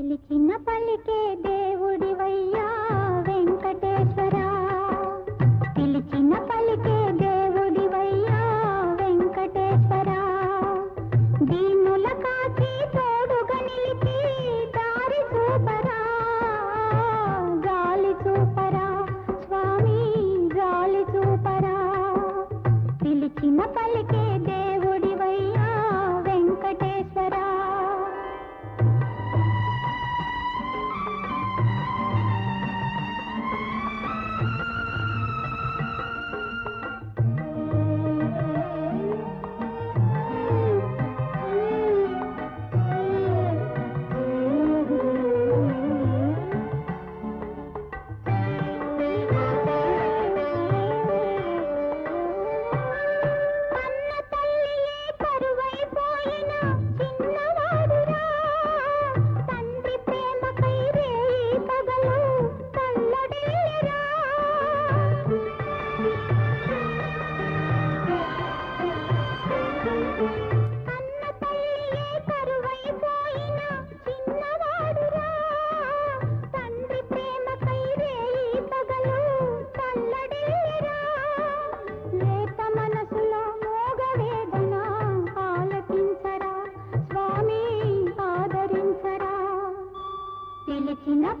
పిలిచిన పలికే దేవుడివయ్యా.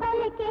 పలికే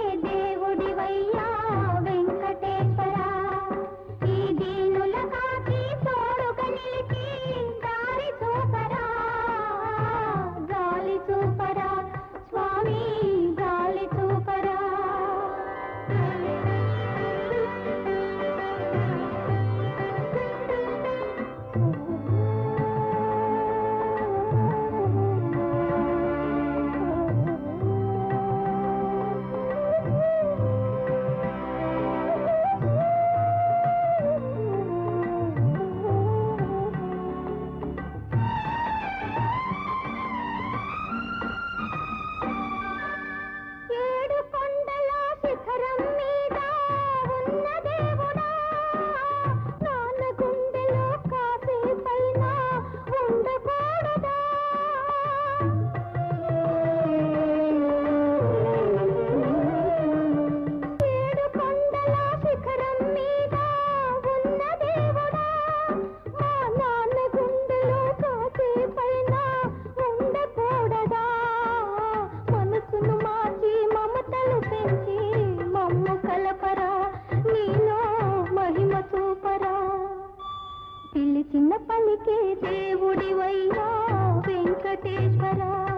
చిన్న దేవుడి వయ వెంకటేశ్వరా.